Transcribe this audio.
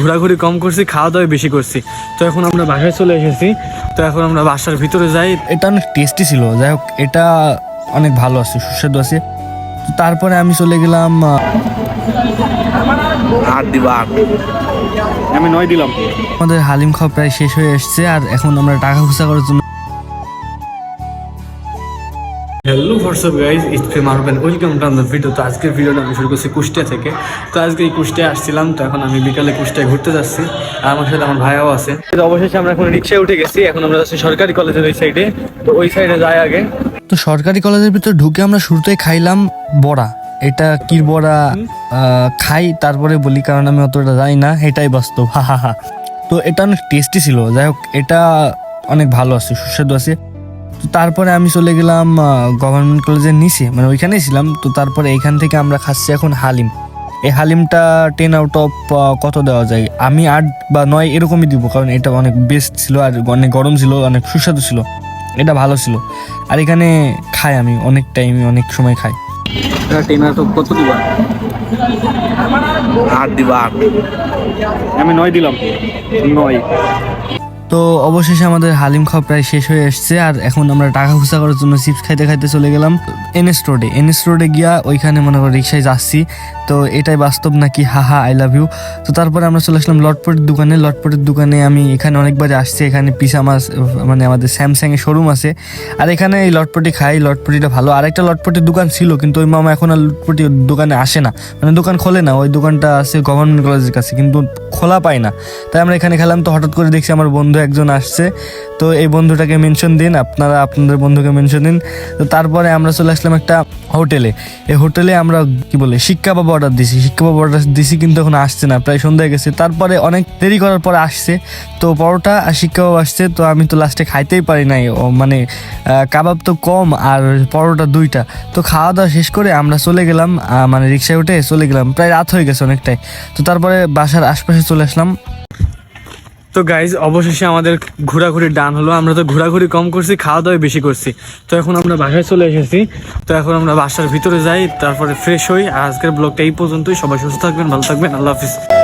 ঘোরাঘুরি কম করছি খাওয়া দাওয়া বেশি করছি। তো এখন আমরা বাসায় চলে এসেছি। তো এখন আমরা বাসার ভিতরে যাই। এটা অনেক টেস্টি ছিল যাই হোক এটা অনেক ভালো আছে সুস্বাদু আছে। তারপরে আমি চলে গেলাম আট দিবা আট আমি নয় দিলাম। আমাদের হালিম খাওয়া প্রায় শেষ হয়ে এসছে আর এখন আমরা টাকা খুচা করার জন্য হোয়াটসঅ্যাপ গাইজ ইটস ফে মারবেন ওয়েলকাম টু দ্য ভিডিও তো আজকের ভিডিওটা আমি শুরু করছি কুষ্টিয়া থেকে। তো আজকে এই কুষ্টিয়া আসছিলাম, তো এখন আমি বিকালে কুষ্টিয়ায় ঘুরতে যাচ্ছি। আর আমার সাথে আমার ভাইয়াও আছে। তো অবশেষে আমরা এখন রিক্সায় উঠে গেছি। এখন আমরা যাচ্ছি সরকারি কলেজের ওই সাইডে তো ওই সাইডে যাই আগে। তো সরকারি কলেজের ভিতর ঢুকে আমরা শুরুতেই খাইলাম বড়া। এটা কি বড়া খাই, তারপরে বলি, কারণ আমি অতটা জানি না। এটাই বাস্তব। হা হা হা তো এটা অনেক টেস্টি ছিল। যাই হোক, এটা অনেক ভালো আছে, সুস্বাদু আছে। তো তারপরে আমি চলে গেলাম গভর্নমেন্ট কলেজের নিচে। মানে ওইখানেই ছিলাম। তো তারপরে এখান থেকে আমরা খাচ্ছি এখন হালিম। এই হালিমটা টেন আউট অফ কত দেওয়া যায়? আমি আট বা নয় এরকমই দিব কারণ এটা অনেক বেস্ট ছিল আর অনেক গরম ছিল অনেক সুস্বাদু ছিল। এটা ভালো ছিল। আর এখানে খাই আমি অনেক টাইমে অনেক সময় খাই। ট্রেনার তো কত দিবা? আট দিবা আট। আমি নয় দিলাম। নয়। তো অবশেষে আমাদের হালিম খাওয়া প্রায় শেষ হয়ে এসছে, আর এখন আমরা টাকা খুচা করার জন্য চিপস খাইতে খাইতে চলে গেলাম এনএস রোডে এনএস রোডে গিয়া ওইখানে মনে করো রিক্সায় যাচ্ছি, তো এটাই বাস্তব নাকি? হা হা আই লাভ ইউ তো তারপরে আমরা চলে আসলাম লটপটের দোকানে। লটপটের দোকানে আমি এখানে অনেকবার আসছি, এখানে পিসা মাছ মানে আমাদের স্যামসাং এর শোরুম আছে। আর এখানে এই লটপটি খাই, লটপটিটা ভালো। আর একটা লটপটির দোকান ছিল, কিন্তু ওই মামা এখন আর লটপটি দোকানে আসে না। মানে দোকান খোলে না, ওই দোকানটা আছে গভর্নমেন্ট কলেজের কাছে, কিন্তু খোলা পায় না। তাই আমরা এখানে খেলাম, তো হঠাৎ করে দেখছি আমার বন্ধু একজন আসছে। তো এই বন্ধুটাকে মেনশন দিন, আপনারা আপনাদের বন্ধুকে মেনশন দিন। তো তারপরে আমরা চলে আসলাম একটা হোটেলে। এই হোটেলে আমরা কি বলে, শিক্ষা বাবা অর্ডার দিছি। শিক্ষা বাবা অর্ডার দিছি কিন্তু এখন আসছে না, প্রায় সন্ধ্যা গেছে। তারপরে অনেক দেরি করার পরে আসছে। তো পরোটা আর শিক্ষা বাবা আসছে। তো আমি তো লাস্টে খাইতেই পারি নাই। ও মানে কাবাব তো কম আর পরোটা দুইটা। তো খাওয়া দাওয়া শেষ করে আমরা চলে গেলাম মানে রিক্সায় উঠে চলে গেলাম। প্রায় রাত হয়ে গেছে অনেকটাই। তো তারপরে বাসার আশপাশে চলে আসলাম। তো গাইজ অবশেষে আমাদের ঘোরাঘুরি ডান হলো। আমরা তো ঘোরাঘুরি কম করছি খাওয়া দাওয়া বেশি করছি। তো এখন আমরা বাসায় চলে এসেছি। তো এখন আমরা বাসার ভিতরে যাই, তারপরে ফ্রেশ হই। আর আজকের ব্লগটা এই পর্যন্তই। সবাই সুস্থ থাকবেন, ভালো থাকবেন। আল্লাহ হাফিজ।